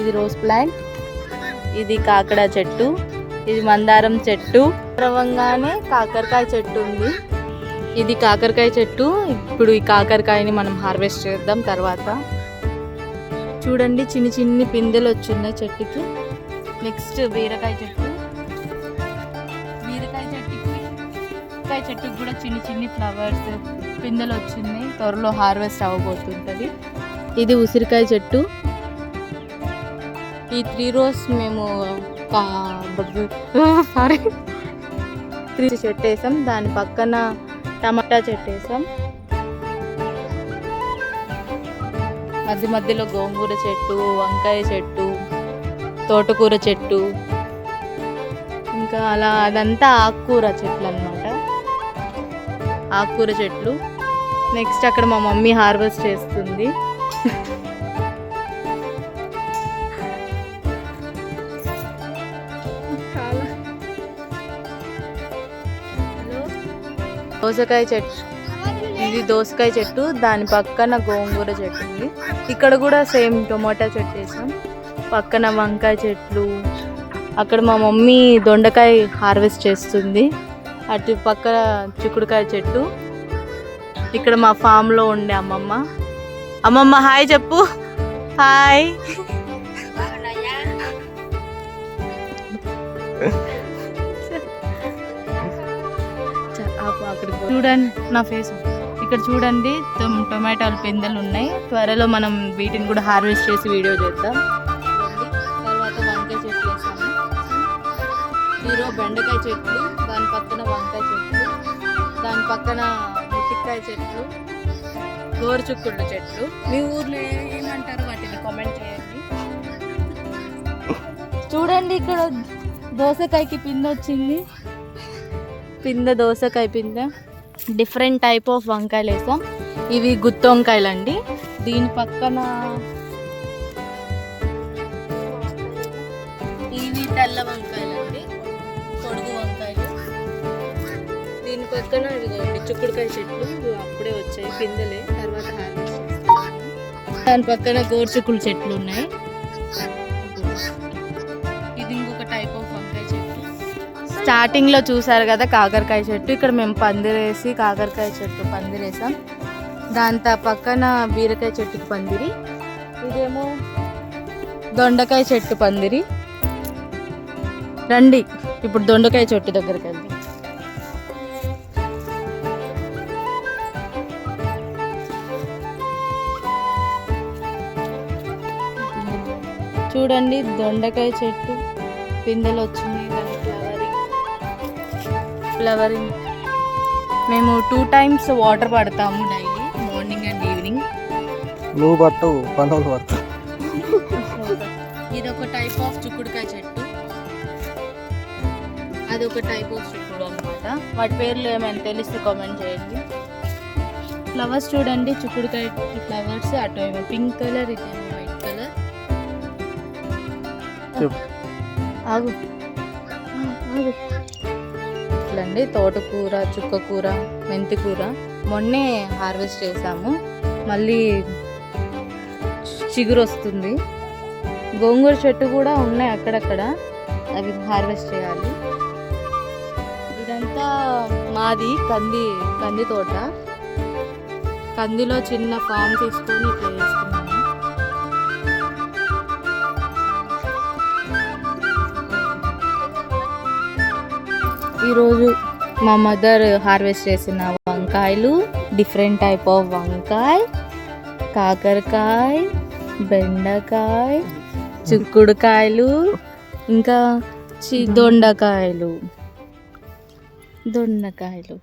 ఇది rose plant ఇది కాకడ చెట్టు ఇది మందారం చెట్టు. క్రమంగానే కాకరకాయ చెట్టు ఉంది. ఇది కాకరకాయ చెట్టు. ఇప్పుడు ఈ కాకరకాయని మనం హార్వెస్ట్ చేద్దాం తర్వాత. చూడండి చిన్ని చిన్ని పిందెలు వచ్చిన్నాయి చెట్టుకి. నెక్స్ట్ బీరకాయ చెట్టు. బీరకాయ చెట్టుకి బీరకాయ చెట్టుకి కూడా చిన్ని చిన్ని ఫ్లవర్స్ పిందెలు వచ్చినాయి త్వరలో హార్వెస్ట్ అవ్వబోతుంటుంది. ఇది ఉసిరికాయ చెట్టు. ఈ త్రీ రోజ్ మేము సారీ త్రీ చెట్టు వేసాం. దాని పక్కన టమాటా చెట్టు వేసాం. మధ్య మధ్యలో గోంగూర చెట్టు వంకాయ చెట్టు తోటకూర చెట్టు. ఇంకా అలా అదంతా ఆకుకూర చెట్లు అన్నమాట. ఆకుకూర చెట్లు. నెక్స్ట్ అక్కడ మా మమ్మీ హార్వెస్ట్ చేస్తుంది. దోసకాయ చెట్టు. ఇది దోసకాయ చెట్టు. దాని పక్కన గోంగూర చెట్టు ఉంది. ఇక్కడ కూడా సేమ్ టొమాటో చెట్టు వేసాం. పక్కన వంకాయ చెట్లు. అక్కడ మా మమ్మీ దొండకాయ హార్వెస్ట్ చేస్తుంది. అటు పక్కన చిక్కుడుకాయ చెట్టు. ఇక్కడ మా ఫామ్లో ఉండే అమ్మమ్మ. అమ్మమ్మ హాయ్ చెప్పు. హాయ్. చూడండి నా ఫేస్ ఇక్కడ చూడండి టొమాటోలు పిందెలు ఉన్నాయి. త్వరలో మనం వీటిని కూడా హార్వెస్ట్ చేసి వీడియో చేద్దాం. తర్వాత వంకాయ చెట్లు వేసాము. హీరో బెండకాయ చెట్లు దాని పక్కన వంకాయ చెట్లు దాని పక్కన మిట్టికాయ చెట్లు గోరుచుక్కుళ్ళ చెట్లు. మీ ఊర్లో ఏమంటారు? వాటిని కామెంట్ చేయండి. చూడండి ఇక్కడ దోసకాయకి పిందె వచ్చింది. పింద దోసకాయ పింద డిఫరెంట్ టైప్ ఆఫ్ వంకాయలు వేసాం. ఇవి గుత్తి వంకాయలు అండి దీని పక్కన ఇవి తెల్ల వంకాయలు అండి పొడుగు వంకాయలు. దీని పక్కన ఇదిగోండి చిక్కుడుకాయ చెట్లు అప్పుడే వచ్చాయి పిందలే తర్వాత దాని పక్కన గోరుచుక్కులు చెట్లు ఉన్నాయి. స్టార్టింగ్లో చూసారు కదా కాకరకాయ చెట్టు. ఇక్కడ మేము పందిరేసి కాకరకాయ చెట్టు పందిరేసాం. దాని పక్కన బీరకాయ చెట్టుకి పందిరి ఇదేమో దొండకాయ చెట్టు పందిరి. రండి ఇప్పుడు దొండకాయ చెట్టు దగ్గరికి వెళ్ళి చూడండి దొండకాయ చెట్టు పిందెలు వచ్చినాయి ఫ్లవరింగ్ మేము టూ టైమ్స్ వాటర్ పడతాము డైలీ మార్నింగ్ అండ్ ఈవినింగ్ నువ్వు పట్టవు పనులు పడతావు ఇది ఒక టైప్ ఆఫ్ చిక్కుడుకాయ చెట్టు. అది ఒక టైప్ ఆఫ్ చిక్కుడు అనమాట వాటి పేర్లు ఏమైనా తెలిస్తే కామెంట్ చేయండి. ఫ్లవర్స్ చూడండి చిక్కుడుకాయ ఫ్లవర్స్ అటు ఏమో పింక్ కలర్ ఇదేమో వైట్ కలర్. ఆగు. అండి తోటకూర చుక్కకూర మెంతి కూర మొన్నే హార్వెస్ట్ చేసాము. మళ్ళీ చిగురు వస్తుంది గోంగూర చెట్టు కూడా ఉన్నాయి అక్కడక్కడ. అవి హార్వెస్ట్ చేయాలి. ఇదంతా మాది కంది కంది తోట. కందిలో చిన్న ఫామ్ తీసుకొని ఇట్లా ఈరోజు మా మదర్ హార్వెస్ట్ చేసిన వంకాయలు డిఫరెంట్ టైప్ ఆఫ్ వంకాయ కాకరకాయ బెండకాయ చిక్కుడుకాయలు ఇంకా చి దొండకాయలు. దొండకాయలు.